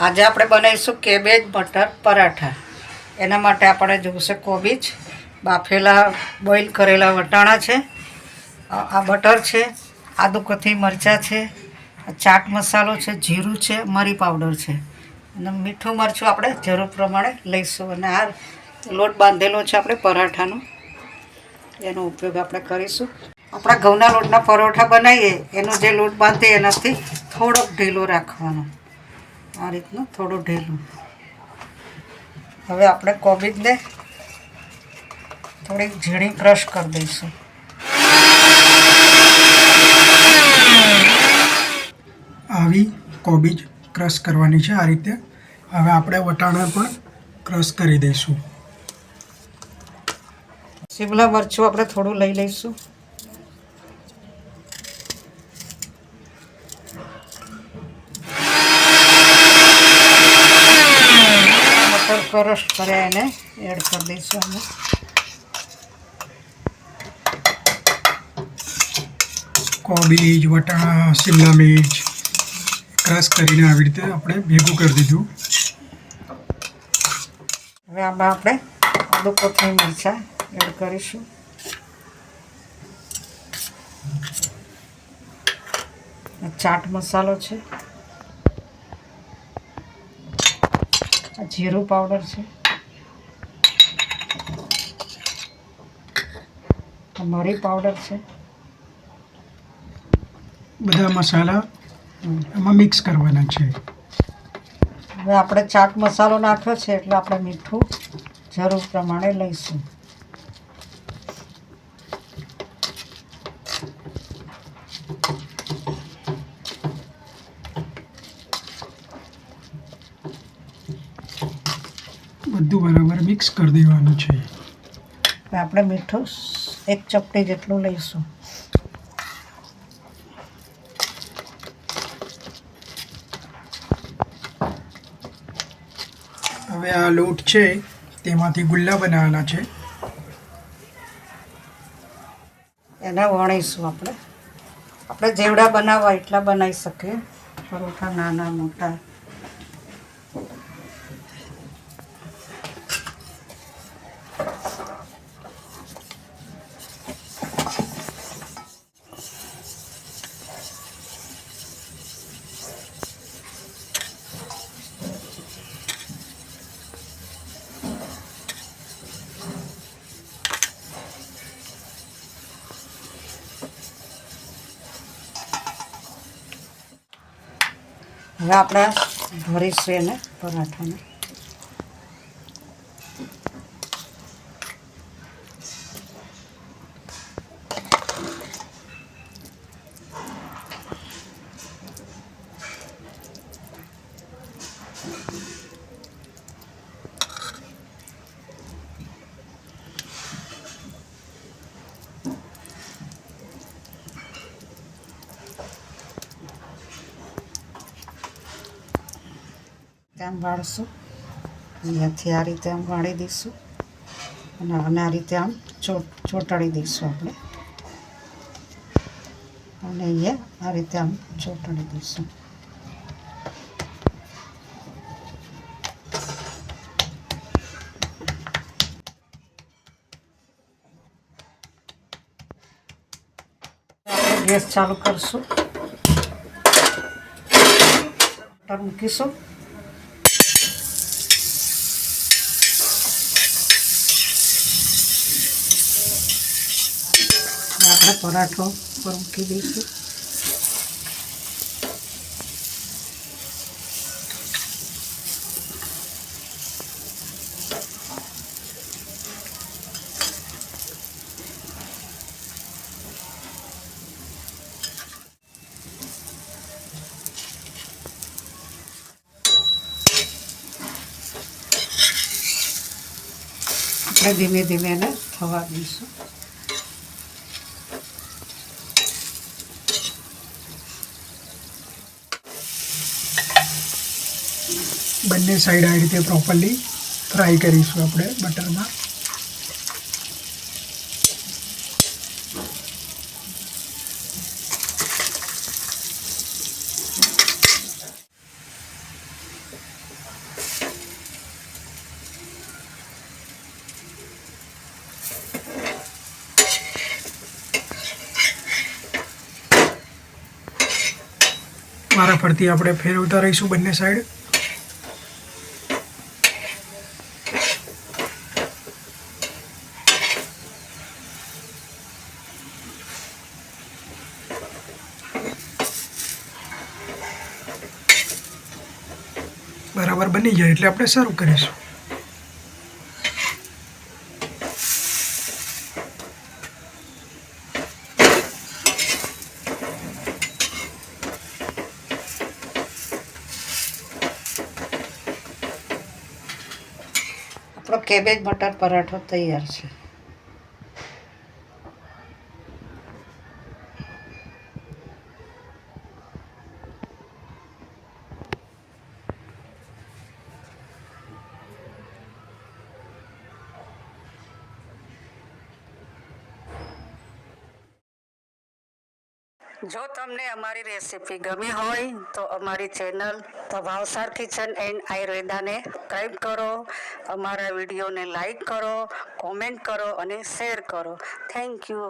આજે આપણે બનાવીશું કેબેજ બટર પરાઠા. એના માટે આપણે જોઈશે કોબીજ. બાફેલા બોઇલ કરેલા વટાણા છે. આ બટર છે, આદુ કથી મરચાં છે ચાટ મસાલો છે, જીરું છે, મરી પાવડર છે. અને મીઠું મરચું આપણે જરૂર પ્રમાણે લઈશું. અને આ લોટ બાંધેલો છે આપણે પરાઠાનો. એનો ઉપયોગ આપણે કરીશું. આપણા ઘઉંના લોટના પરોઠા બનાવીએ. એનો જે લોટ બાંધે એનાથી થોડોક ઢીલો રાખવાનો. આ રીતનું થોડું ઢીલું. હવે આપણે કોબીજને થોડીક ઝીણી ક્રશ કરી દઈશું. આવી કોબીજ ક્રશ કરવાની છે આ રીતે. હવે આપણે વટાણા પણ ક્રશ કરી દઈશું. શિમલા મરચું આપણે થોડું લઈ લઈશું. ક્રશ કર્યા એને એડ કરી દઈશું અમે. કોબીજ વટાણા શિમલા મિર્ચ ક્રશ કરીને આવી રીતે આપણે ભેગું કરી દીધું. હવે આમાં આપણે આદુ કોથળી મરચાં એડ કરીશું. ચાટ મસાલો છે. જીરું પાવડર છે. મરી પાવડર છે. બધા મસાલા એમાં મિક્સ કરવાના છે. હવે આપણે ચાટ મસાલો નાખ્યો છે એટલે આપણે મીઠું જરૂર પ્રમાણે લઈશું. બધું બરાબર મિક્સ કરી દેવાનું છે. આપણે મીઠું એક ચપટી જેટલું લઈશું. હવે આ લોટ છે તેમાંથી ગુલ્લા બનાવવાના છે. એને વણીશું આપણે. આપણે જેવડા બનાવવા એટલા બનાવી શકીએ. પરોઠા નાના મોટા. હવે આપણે ભરીશું એને પરાઠાને. આમ વાળશું. અહીંયાથી આ રીતે આમ વાળી દઈશું. અને આને આ રીતે આમ ચોટ ચોંટાડી દઈશું આપણે. અને અહીંયા આ રીતે આમ ચોંટાડી દઈશું. ગેસ ચાલુ કરશું. મૂકીશું. આપણે પરાઠો પર મૂકી દઈશું. આપણે ધીમે ધીમે એને થવા દઈશું. બંને સાઈડ આ રીતે પ્રોપરલી ફ્રાય કરીશું આપણે બટરમાં. મારા ફરતી આપણે ફેરવતા રહીશું બંને સાઈડ બરાબર બની જાય એટલે આપણે સર્વ કરીશું. આપણો કેબેજ બટર પરાઠો તૈયાર છે. જો તમને અમારી રેસીપી ગમી હોય તો અમારી ચેનલ ભાવસાર કિચન એન્ડ આયુર્વેદાને સબસ્ક્રાઈબ કરો, અમારા વિડીયોને લાઈક કરો કોમેન્ટ કરો અને શેર કરો. Thank you